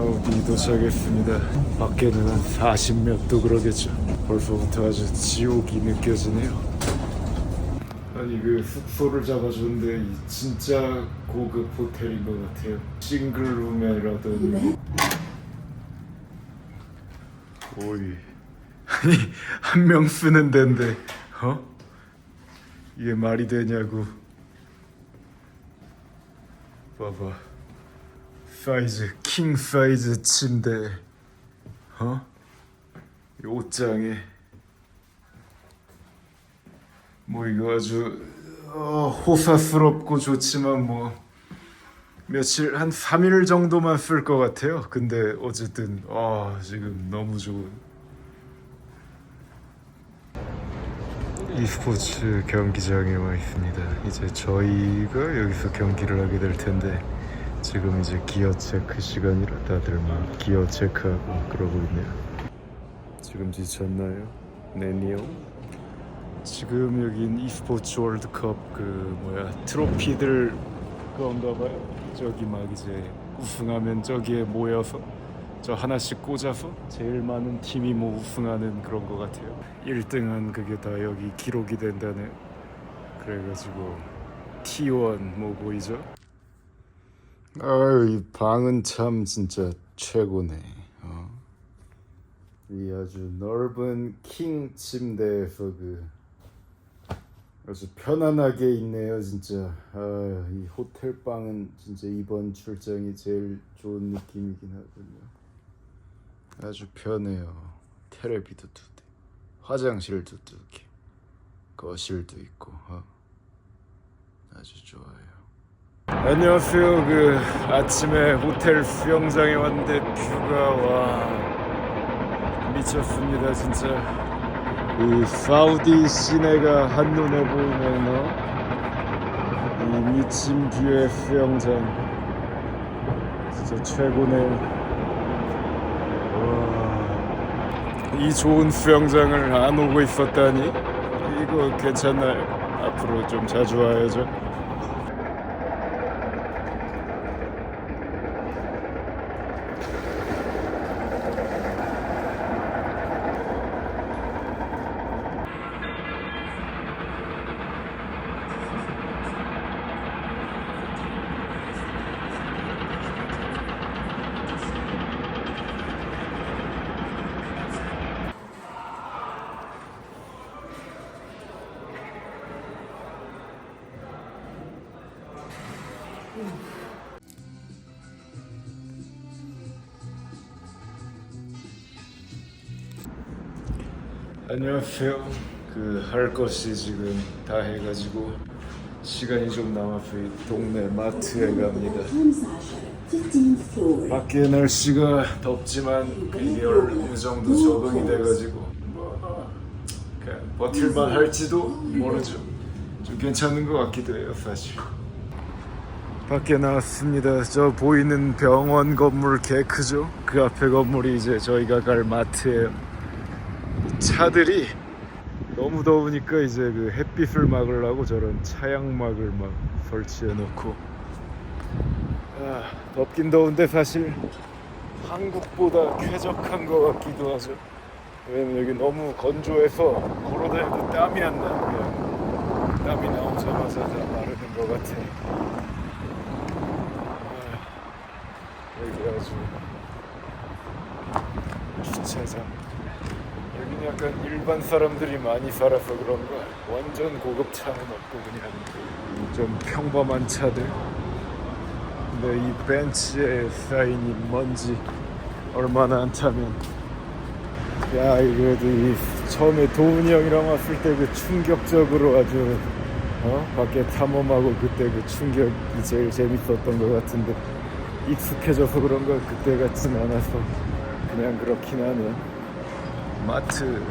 사우디 도착했습니다. 밖에는 한 40몇 도 그러겠죠. 벌써부터 아주 지옥이 느껴지네요. 아니 그 숙소를 잡아줬는데 이 진짜 고급 호텔인 것 같아요. 싱글룸이라더니 오이 아니 한 명 쓰는 데인데 어? 이게 말이 되냐고 봐봐 사이즈 킹 사이즈 침대 어? 이 옷장에 뭐 이거 아주 어, 호사스럽고 좋지만 뭐 며칠 한 3일 정도만 쓸 것 같아요. 근데 어쨌든 아 지금 너무 좋은 e스포츠 경기장에 와 있습니다. 이제 저희가 여기서 경기를 하게 될 텐데 지금 이제 기어 체크 시간이라 다들 막 기어 체크하고 그러고 있네요. 지금 지쳤나요? 네니오? 지금 여긴 e스포츠 월드컵 그 뭐야 트로피들 그건가 봐요. 저기 막 이제 우승하면 저기에 모여서 저 하나씩 꽂아서 제일 많은 팀이 뭐 우승하는 그런 거 같아요. 1등한 그게 다 여기 기록이 된다네. 그래가지고 T1 뭐 보이죠? 아유 이 방은 참 진짜 최고네. 어? 이 아주 넓은 킹 침대에서 그 아주 편안하게 있네요 진짜 아, 이 호텔 방은 진짜 이번 출장이 제일 좋은 느낌이긴 하군요 아주 편해요 테레비도 두 대 화장실도 두 개 거실도 있고 어. 아주 좋아요 안녕하세요 그 아침에 호텔 수영장에 왔는데 뷰가 와 미쳤습니다 진짜 이 사우디 시내가 한눈에 보이네요. 이 미친 뷰의 수영장 진짜 최고네요. 와, 이 좋은 수영장을 안 오고 있었다니 이거 괜찮나요? 앞으로 좀 자주 와야죠. 안녕하세요. 그 할 것이 지금 다 해가지고 시간이 좀 남아서 이 동네 마트에 갑니다. 밖에 날씨가 덥지만 이게 어느 정도 적응이 돼가지고 뭐 그냥 버틸만 할지도 모르죠. 좀 괜찮은 것 같기도 해요, 사실. 밖에 나왔습니다. 저 보이는 병원 건물 개 크죠? 그 앞에 건물이 이제 저희가 갈 마트예요. 차들이 너무 더우니까 이제 그 햇빛을 막으려고 저런 차양막을 막 설치해 놓고 아, 덥긴 더운데 사실 한국보다 쾌적한 것 같기도 하죠. 왜냐면 여기 너무 건조해서 걸어다녀도 땀이 안 나. 그냥 땀이 나오자마자 다 마르는 것 같아. 아, 여기 아주 주차장. 약간 일반 사람들이 많이 살아서 그런가 완전 고급 차는 없고 그냥 좀 평범한 차들. 근데 이 벤츠에 쌓인 이 먼지 얼마나 안 타면. 야 이래도 이 처음에 도훈이 형이랑 왔을 때 그 충격적으로 아주 어? 밖에 탐험하고 그때 그 충격이 제일 재밌었던 것 같은데 익숙해져서 그런가 그때 같진 않아서 그냥 그렇긴 하네 마트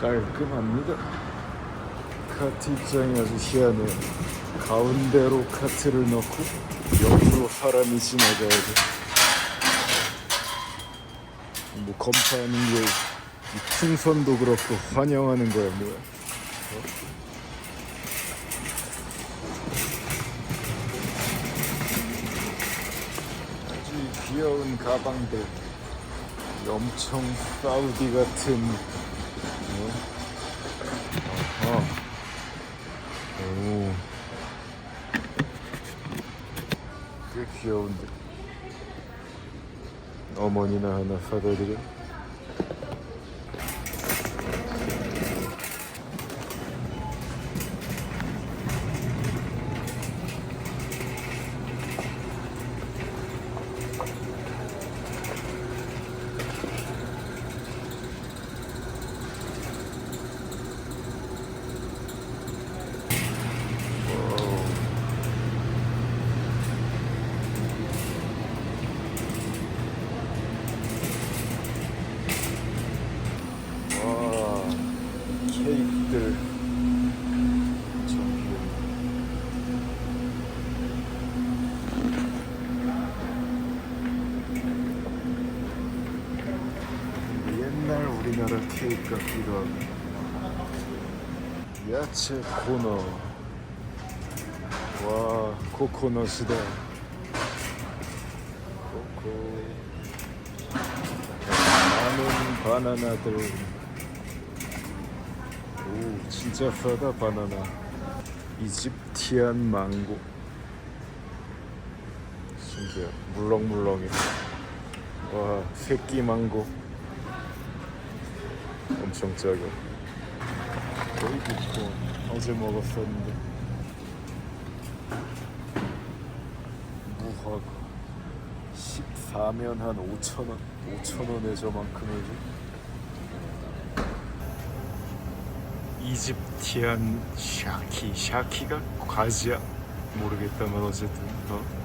깔끔합니다. 카트 입장이 아주 희한해요. 가운데로 카트를 넣고 옆으로 사람이 지나가야 돼. 뭐 검사하는 게이 풍선도 그렇고 환영하는 거야 뭐야. 어? 귀여운 가방들 엄청 사우디 같은 어? 오. 꽤 귀여운데 어머니나 하나 사다 드려 와 케이크들 엄청 귀여워 옛날 우리나라 케이크 같기도 하고. 야채 코너. 와 코코넛이다 코코. 많은 바나나들 오 진짜 싸다 바나나. 이집티안 망고. 신기해. 물렁물렁해. 와 새끼 망고 엄청 작아 거의 비콘 어제 먹었었는데. 무화과 14면 한 5천원 5천원에 저만큼이지 이집티안 샤키. 샤키가 과지야 모르겠다만 어쨌든 어.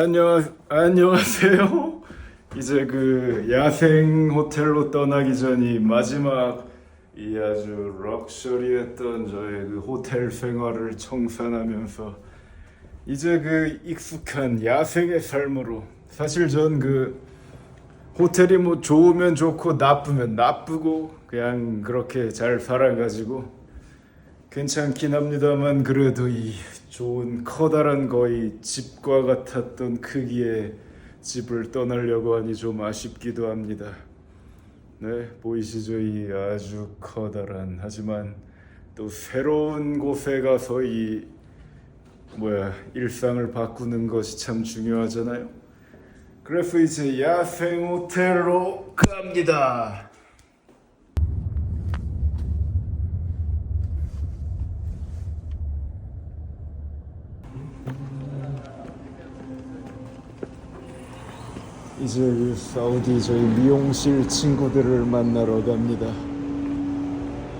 안녕 안녕하세요. 이제 그 야생 호텔로 떠나기 전이 마지막 이 아주 럭셔리했던 저의 그 호텔 생활을 청산하면서 이제 그 익숙한 야생의 삶으로 사실 전 그 호텔이 뭐 좋으면 좋고 나쁘면 나쁘고 그냥 그렇게 잘 살아가지고 괜찮긴 합니다만 그래도 이 좋은 커다란 거의 집과 같았던 크기의 집을 떠나려고 하니 좀 아쉽기도 합니다. 네, 보이시죠? 이 아주 커다란 하지만 또 새로운 곳에 가서 이 뭐야 일상을 바꾸는 것이 참 중요하잖아요. 그래서 이제 야생 호텔로 갑니다. 이제 그 사우디 저희 미용실 친구들을 만나러 갑니다.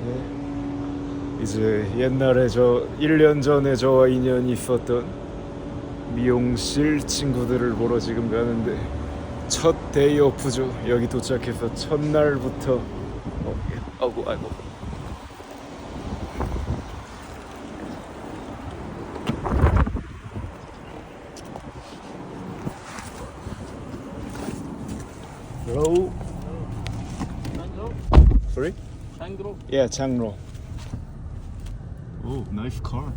네. 이제 옛날에 저 1년 전에 저와 인연이 있었던 미용실 친구들을 보러 지금 가는데 첫 데이 오프죠. 여기 도착해서 첫날부터 어, 예. 아이고 아이고 Sorry? Sangro. Yeah, Changro. Oh, nice car.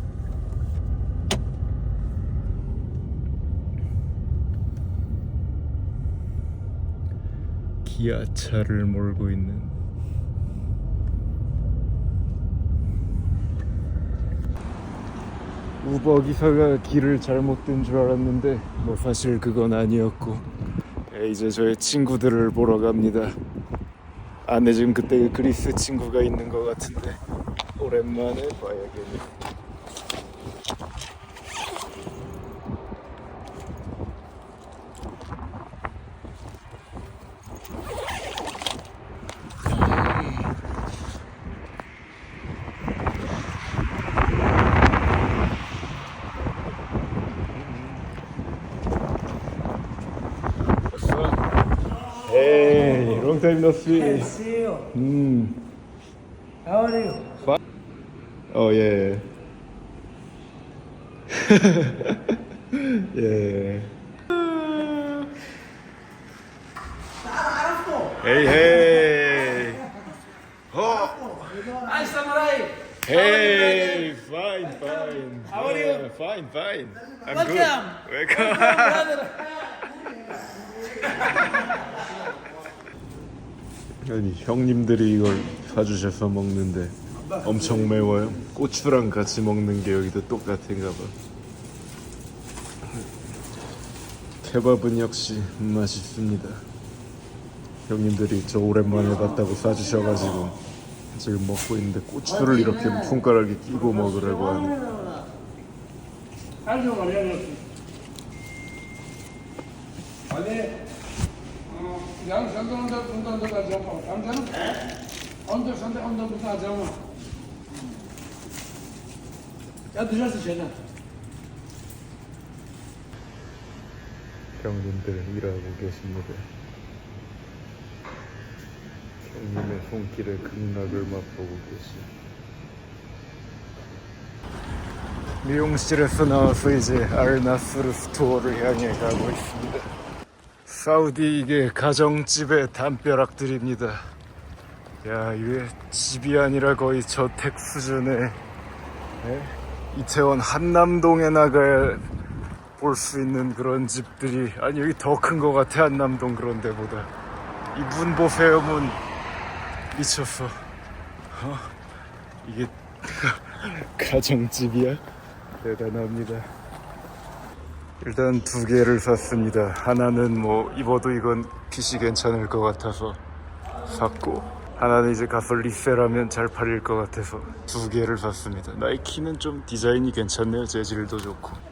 기아차를 몰고 있는 우버 기사가 길을 잘못 든 줄 알았는데 뭐 사실 그건 아니었고 예, 이제 저의 친구들을 보러 갑니다. 안에 지금 그때 그 그리스 친구가 있는 것 같은데 오랜만에 봐야겠네. Time no see. See you. Mm. How are you? Oh yeah. yeah. Hey, hey. Oh, Hi, Samurai. hey. Fine, fine. How are you? Yeah, Fine, fine. I'm Welcome. good. Welcome. Brother. 아니 형님들이 이걸 사주셔서 먹는데 엄청 매워요. 고추랑 같이 먹는 게 여기도 똑같은가 봐. 케밥은 역시 맛있습니다. 형님들이 저 오랜만에 봤다고 사주셔가지고 지금 먹고 있는데 고추를 이렇게 손가락에 끼고 먹으라고 하네. Hadi. Onda bundan da alacağım. Tamam canım. Onda sen de onda bundan alacağım. Ya dışarısı şeyden. 형님들 일하고 계십니다. 형님의 손길에 극락을 맛보고 계시. 미용실에서 나와서 이제 알나스르 스토어를 향해 가고 있습니다. 사우디 이게 가정집의 담벼락들입니다. 야 이게 집이 아니라 거의 저택 수준의 예? 이태원 한남동에 나가 볼수 있는 그런 집들이 아니 여기 더 큰 것 같아 한남동 그런 데보다 이 문 보세요 문 미쳤어 어? 이게 가정집이야 대단합니다 일단 두 개를 샀습니다 하나는 뭐 입어도 이건 핏이 괜찮을 것 같아서 샀고 하나는 이제 가서 리셀하면 잘 팔릴 것 같아서 두 개를 샀습니다 나이키는 좀 디자인이 괜찮네요 재질도 좋고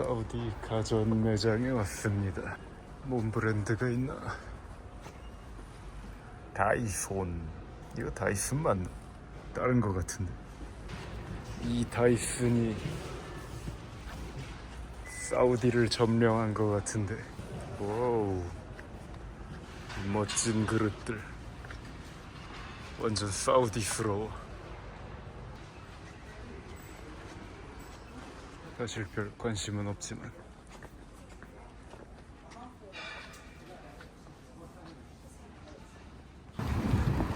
사우디 가전 매장에 왔습니다. 뭔 브랜드가 있나? 다이손. 이거 다이슨 맞나? 다른 거 같은데. 이 다이슨이 사우디를 점령한 거 같은데. 와우. 이 멋진 그릇들. 완전 사우디스러워. 사실 별 관심은 없지만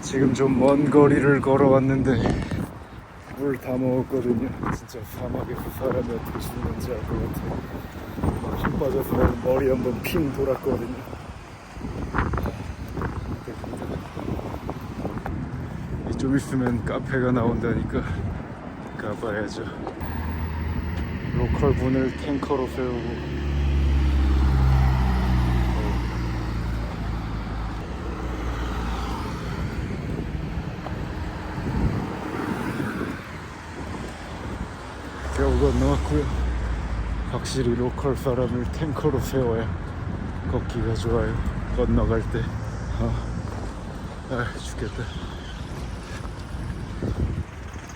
지금 좀 먼 거리를 걸어왔는데 물 다 먹었거든요. 진짜 사막에서 사람이 어떻게 죽는지 알 것 같아요. 힘 빠져서 머리 한번 핑 돌았거든요. 좀 있으면 카페가 나온다니까 가봐야죠. 로컬 분을 탱커로 세우고 겨우 건너왔고요 확실히 로컬 사람을 탱커로 세워야 걷기가 좋아요 건너갈 때 어. 아 죽겠다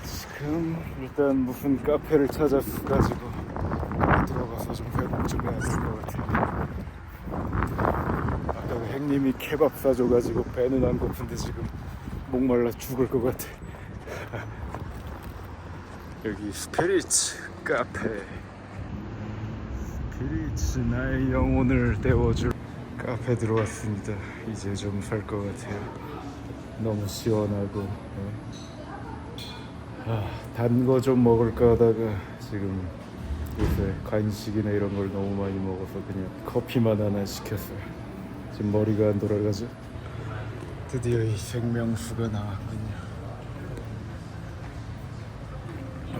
지금 일단 무슨 카페를 찾아서 가지고 들어가서 좀 회복 좀 해야 될 것 같아요. 아까 그 행님이 케밥 사줘가지고 배는 안 고픈데 지금 목말라 죽을 것 같아. 여기 스피리츠 카페. 스피리츠 나의 영혼을 데워줄 카페 들어왔습니다. 이제 좀 살 것 같아요. 너무 시원하고. 네. 단거 좀 먹을까 하다가 지금 요새 간식이나 이런 걸 너무 많이 먹어서 그냥 커피만 하나 시켰어요. 지금 머리가 안 돌아가죠? 드디어 이 생명수가 나왔군요.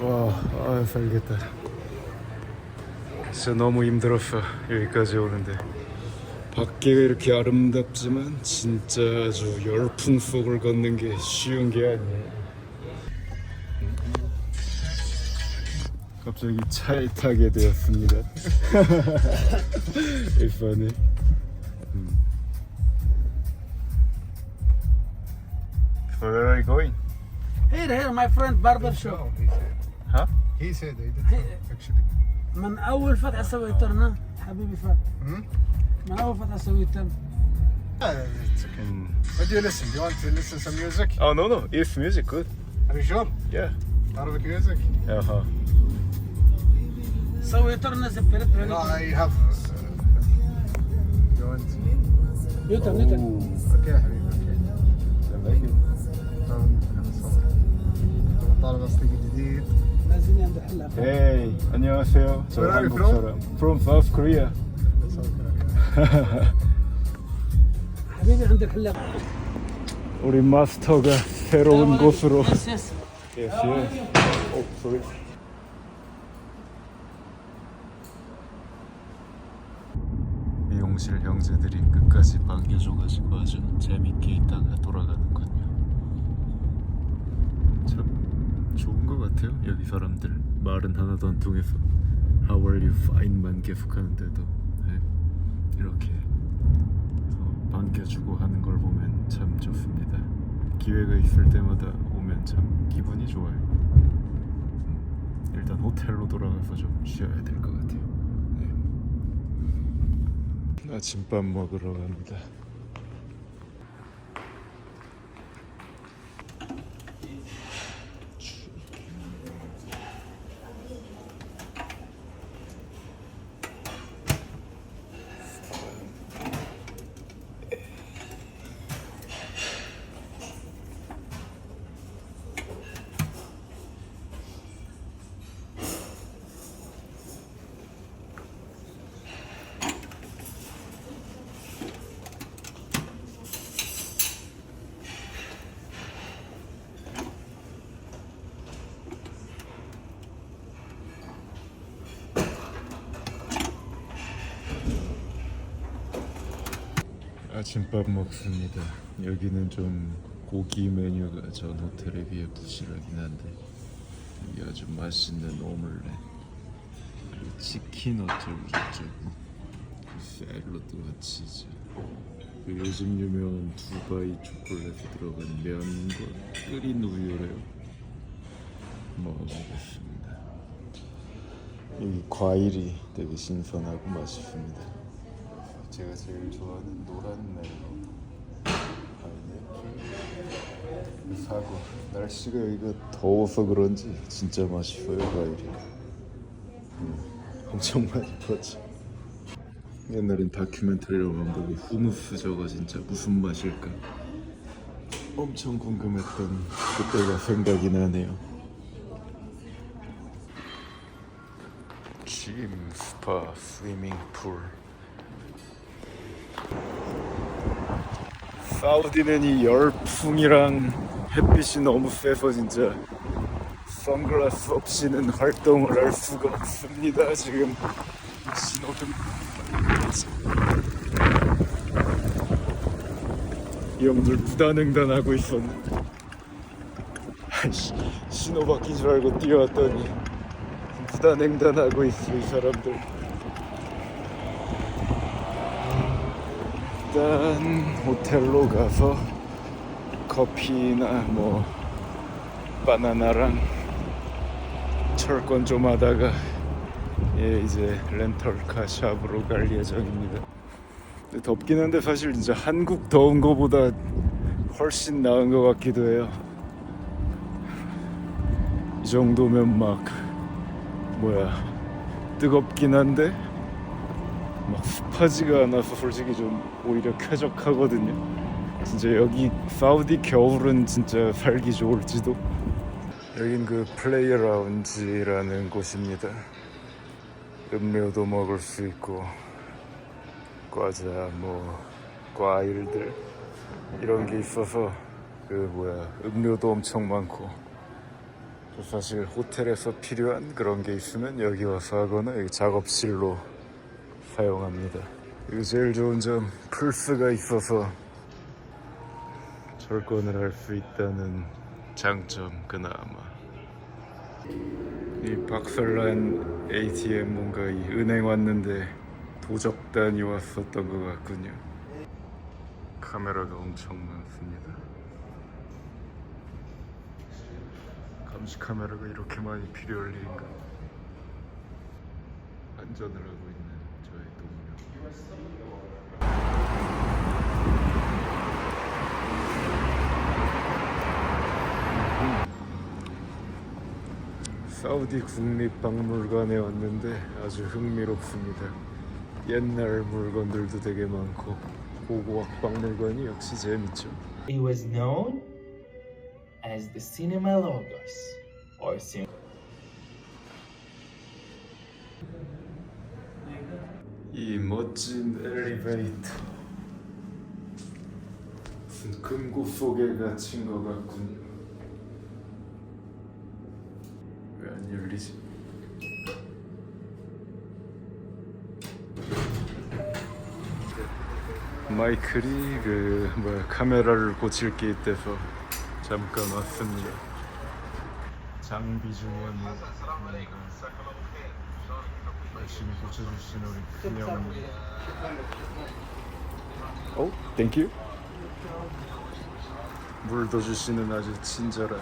와, 아 살겠다. 진짜 너무 힘들었어 여기까지 오는데. 밖에가 이렇게 아름답지만 진짜 아주 열풍 속을 걷는 게 쉬운 게 아니에요. 갑자기 차에 타게 되었습니다. Funny. 음. Where are you going? Here, here, my friend barber shop. He said they did actually. من أول فتحة سويترنا حبيبي فهد. من أول فتحة سويترنا. it's okay. Mm. What do you listen? Do you want to listen some music? Oh no no, if music good. Are you sure? Yeah. Arabic music? Uh-huh. سويترنا زبرت No, I have. Uh, you want? يوتر يوتر. Okay, حبيبي. like it. طالب اصلي جديد نازلين عند الحلاق Hey, 안녕하세요. 저 Where are you 한국 from? 사람. From South Korea. حبيبي عند الحلاق 우리 마스터가 새로운 곳으로. يس يس Yes, yes. Oh, sorry. 미용실 형제들이 끝까지 반겨줘가지고 아주 재밌게 있다가 돌아가는군요. 좋은 것 같아요. 여기 사람들 말은 하나도 안 통해서 How are you fine만 계속 하는데도 네. 이렇게 어, 반겨주고 하는 걸 보면 참 좋습니다. 기회가 있을 때마다 오면 참 기분이 좋아요. 음, 일단 호텔로 돌아가서 좀 쉬어야 될 것 같아요. 네. 아침밥 먹으러 갑니다. 아침밥 먹습니다. 여기는 좀 고기 메뉴가 전 호텔에 비해 부실하긴 한데 이게 아주 맛있는 오믈렛 그리고 치킨 어쩌고 저쩌고 그 샐러드와 치즈 그리고 요즘 유명한 두바이 초콜릿에 들어간 면과 끓인 우유래요. 먹어보겠습니다. 여기 과일이 되게 신선하고 맛있습니다. 제가 제일 좋아하는 노란 멜론. 파인애플 사과 날씨가 여기가 더워서 그런지 진짜 맛있어요 과일이. 음, 엄청 많이 퍼져 옛날엔 다큐멘터리로만 보고 후무스 저거 진짜 무슨 맛일까? 엄청 궁금했던 그때가 생각이 나네요. 짐, 스파, 스위밍 풀 사우디는 이 열풍이랑 햇빛이 너무 세서 진짜 선글라스 없이는 활동을 할 수가 없습니다. 지금. 신호등. 이 형들 부단횡단하고 있었는데 신호 바뀐 줄 알고 뛰어왔더니 부단횡단하고 있어 이 사람들 일단 호텔로 가서 커피나 뭐 바나나랑 철권 좀 하다가 예 이제 렌털카 샵으로 갈 예정입니다. 덥긴 한데 사실 진짜 한국 더운 거보다 훨씬 나은 것 같기도 해요. 이 정도면 막 뭐야 뜨겁긴 한데 막 습하지가 않아서 솔직히 좀 오히려 쾌적하거든요. 진짜 여기 사우디 겨울은 진짜 살기 좋을지도. 여긴 그 플레이어 라운지라는 곳입니다. 음료도 먹을 수 있고 과자 뭐 과일들 이런 게 있어서 그 뭐야 음료도 엄청 많고 사실 호텔에서 필요한 그런 게 있으면 여기 와서 하거나 여기 작업실로 사용합니다. 그리고 제일 좋은 점 플스가 있어서 철권을 할 수 있다는 장점 그나마 이 박설란 ATM 뭔가 이 은행 왔는데 도적단이 왔었던 것 같군요. 카메라가 엄청 많습니다. 감시 카메라가 이렇게 많이 필요할 일인가? 안전을 하고 동료. 사우디 국립박물관에 왔는데 아주 흥미롭습니다. 옛날 물건들도 되게 많고 고고학 박물관이 역시 재밌죠. It was known as the Cinema Logos, or Cin- 이 멋진 엘리베이터. 무슨 금고 속에 갇힌 것 같군요. 왜 안 열리지? 마이클이 그 뭐야 카메라를 고칠 게 있대서 잠깐 왔습니다. 장비 주머니 열심히 고쳐주시는 우리 큰형님. 오, 땡큐 물도 주시는 아주 친절한